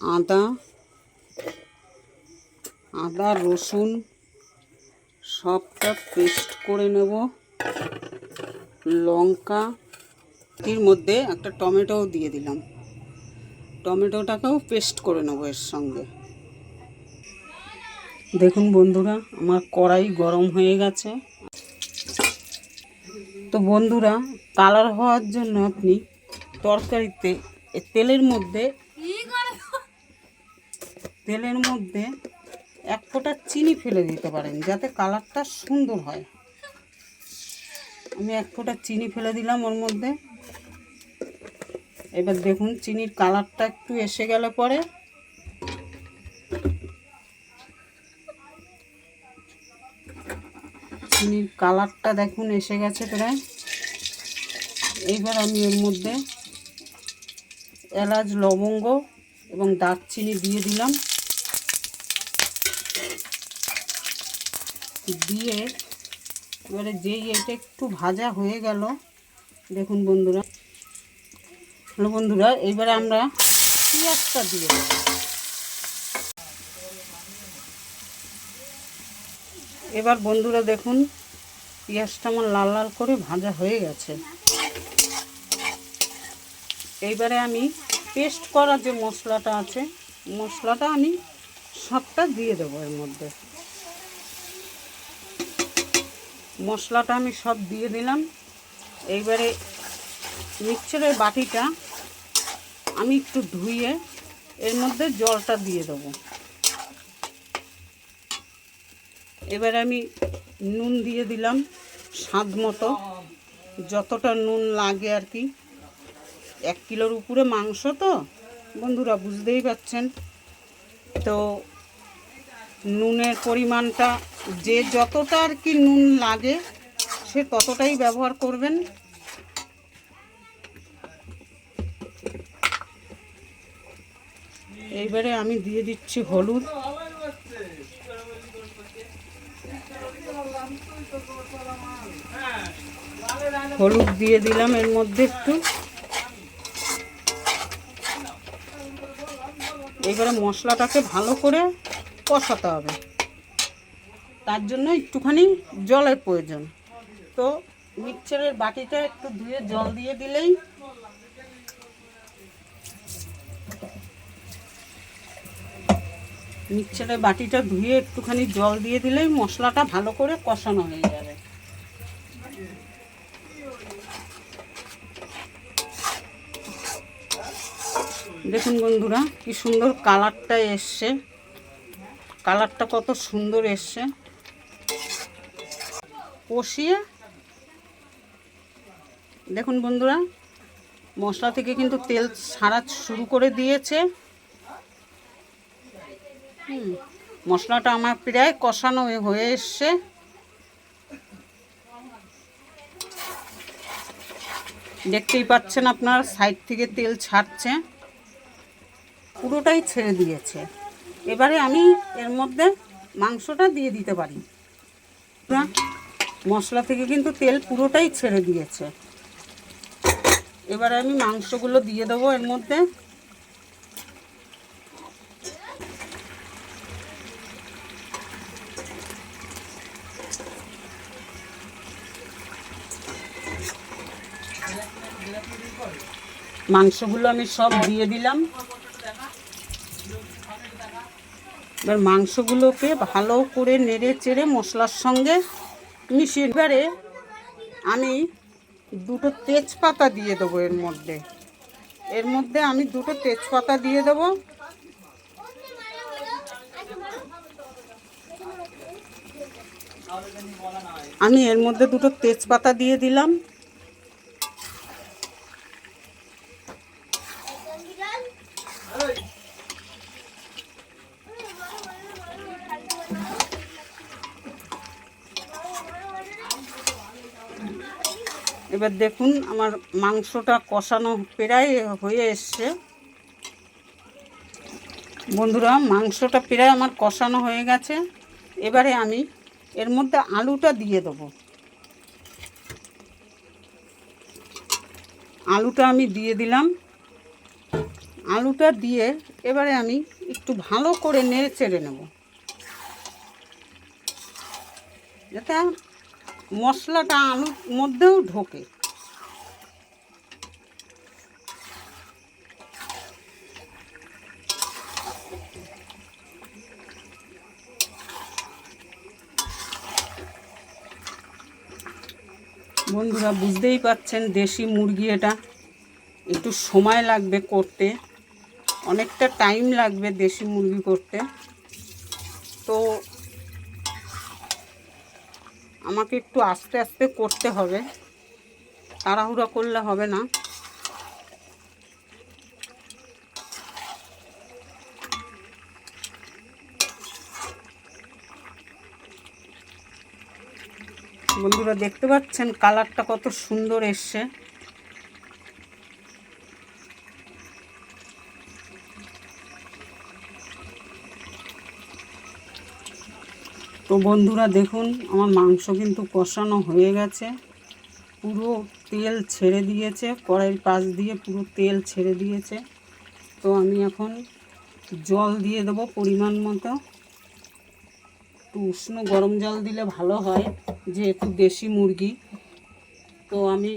আদা আদা, রসুন সবটা পেস্ট করে নেব। লঙ্কা, এর মধ্যে একটা টমেটোও দিয়ে দিলাম। টমেটোটাকেও পেস্ট করে নেব এর সঙ্গে। দেখুন বন্ধুরা, আমার কড়াই গরম হয়ে গেছে। তো বন্ধুরা, কালার হওয়ার জন্য আপনি তরকারিতে তেলের মধ্যে তেলের মধ্যে এক ফোঁটা চিনি ফেলে দিতে পারেন, যাতে কালারটা সুন্দর হয়। আমি এক ফোঁটা চিনি ফেলে দিলাম ওর মধ্যে। এবার দেখুন চিনির কালারটা একটু এসে গেলে পরে। চিনির কালারটা দেখুন এসে গেছে প্রায়। এইবার আমি এর মধ্যে এলাচ, লবঙ্গ এবং দারচিনি দিয়ে দিলাম। দিয়ে, এবারে যেই এটা একটু ভাজা হয়ে গেল, দেখুন বন্ধুরা। হ্যালো বন্ধুরা, এবারে আমরা পেঁয়াজটা দিয়ে এবার বন্ধুরা দেখুন, পেঁয়াজটা আমার লাল লাল করে ভাজা হয়ে গেছে। এইবারে আমি পেস্ট করা যে মশলাটা আছে, মশলাটা আমি সবটা দিয়ে দেবো এর মধ্যে। মশলাটা আমি সব দিয়ে দিলাম। এইবারে মিক্সচারের বাটিটা আমি একটু ধুয়ে এর মধ্যে জলটা দিয়ে দেবো। এবার আমি নুন দিয়ে দিলাম স্বাদ মতো। যতটা নুন লাগে আর কি। এক কিলোর উপরে মাংস তো, বন্ধুরা বুঝতেই পাচ্ছেন তো নুনের পরিমাণটা যে যতটা আর কি নুন লাগে, সে ততটাই ব্যবহার করবেন। এইবারে আমি দিয়ে দিচ্ছি হলুদ। হলুদ দিয়ে দিলাম এর মধ্যে একটু। এবারে মশলাটাকে ভালো করে কষাতে হবে। তার জন্য একটুখানি জলের প্রয়োজন। তো মিক্সচারের বাটিটা একটু ধুয়ে জল দিয়ে দিলেই মিক্সচারের বাটিটা ধুয়ে একটুখানি জল দিয়ে দিলেই মশলাটা ভালো করে কষানো হয়ে যাবে। দেখুন বন্ধুরা, কি সুন্দর কালারটা এসছে। কালারটা কত সুন্দর এসছে। কষিয়ে দেখুন বন্ধুরা, মশলা থেকে কিন্তু তেল ছাড়া শুরু করে দিয়েছে। মশলাটা আমার প্রায় কষানো হয়ে- এসছে। দেখতেই পাচ্ছেন আপনার, সাইড থেকে তেল ছাড়ছে। পুরোটাই ছেড়ে দিয়েছে। এবারে আমি এর মধ্যে মাংসটা দিয়ে দিতে পারি। মশলা থেকে কিন্তু তেল পুরোটাই ছেড়ে দিয়েছে। এবারে আমি মাংসগুলো দিয়ে দেবো এর মধ্যে। মাংসগুলো আমি সব দিয়ে দিলাম। এবার মাংসগুলোকে ভালো করে নেড়ে চেড়ে মশলার সঙ্গে মিশিয়ে এবারে আমি দুটো তেজপাতা দিয়ে দেবো এর মধ্যে। এর মধ্যে আমি দুটো তেজপাতা দিয়ে দেবো। আমি এর মধ্যে দুটো তেজপাতা দিয়ে দিলাম। এবার দেখুন, আমার মাংসটা কষানো প্রায় হয়ে এসছে। বন্ধুরা, মাংসটা প্রায় আমার কষানো হয়ে গেছে। এবারে আমি এর মধ্যে আলুটা দিয়ে দেবো। আলুটা আমি দিয়ে দিলাম। আলুটা দিয়ে এবারে আমি একটু ভালো করে নেড়ে চেড়ে নেব। যাতে মশলাটা আলুর মধ্যেও ঢোকে। বন্ধুরা, বুঝতেই পাচ্ছেন দেশি মুরগি এটা। একটু সময় লাগবে করতে। অনেকটা টাইম লাগবে দেশি মুরগি করতে। তো আমাকে একটু আস্তে আস্তে করতে হবে। তাড়াহুড়া করলে হবে না। বন্ধুরা, দেখতে পাচ্ছেন? কালারটা কত সুন্দর এসছে। তো বন্ধুরা দেখুন, আমার মাংস কিন্তু কষানো হয়ে গেছে। পুরো তেল ছেড়ে দিয়েছে, কড়াইয়ের পাশ দিয়ে পুরো তেল ছেড়ে দিয়েছে। তো আমি এখন জল দিয়ে দেবো পরিমাণ মতো। একটু উষ্ণ গরম জল দিলে ভালো হয়, যেহেতু দেশি মুরগি। তো আমি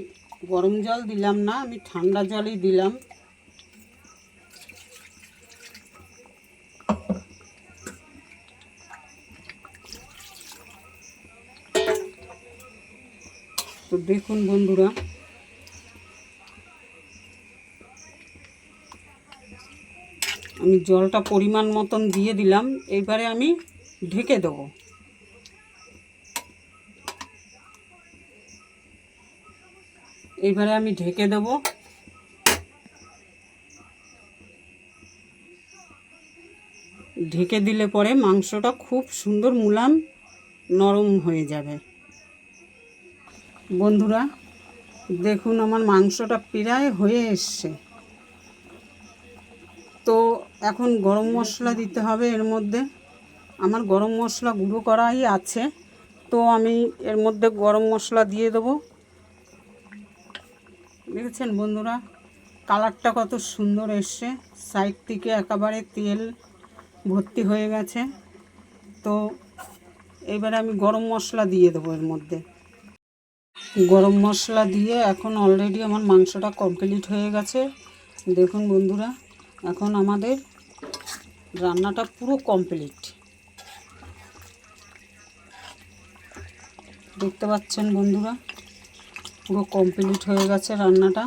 গরম জল দিলাম না, আমি ঠান্ডা জলই দিলাম। তো দেখুন বন্ধুরা। আমি জলটা পরিমাণ মতন দিয়ে দিলাম এইবারে আমি ঢেকে দেবো। এইবারে আমি ঢেকে দেব। ঢেকে দিলে পরে মাংসটা খুব সুন্দর মুলাম নরম হয়ে যাবে। বন্ধুরা, দেখুন আমার মাংসটা প্রায় হয়ে এসছে। তো এখন গরম মশলা দিতে হবে এর মধ্যে। আমার গরম মশলা গুঁড়ো করাই আছে, তো আমি এর মধ্যে গরম মশলা দিয়ে দেবো। দেখেছেন বন্ধুরা, কালারটা কত সুন্দর এসছে। সাইড থেকে একেবারে তেল ভর্তি হয়ে গেছে। তো এবারে আমি গরম মশলা দিয়ে দেবো এর মধ্যে। গরম মশলা দিয়ে এখন অলরেডি আমার মাংসটা কমপ্লিট হয়ে গেছে। দেখুন বন্ধুরা, এখন আমাদের রান্নাটা পুরো কমপ্লিট দেখতে পাচ্ছেন বন্ধুরা, পুরো কমপ্লিট হয়ে গেছে রান্নাটা।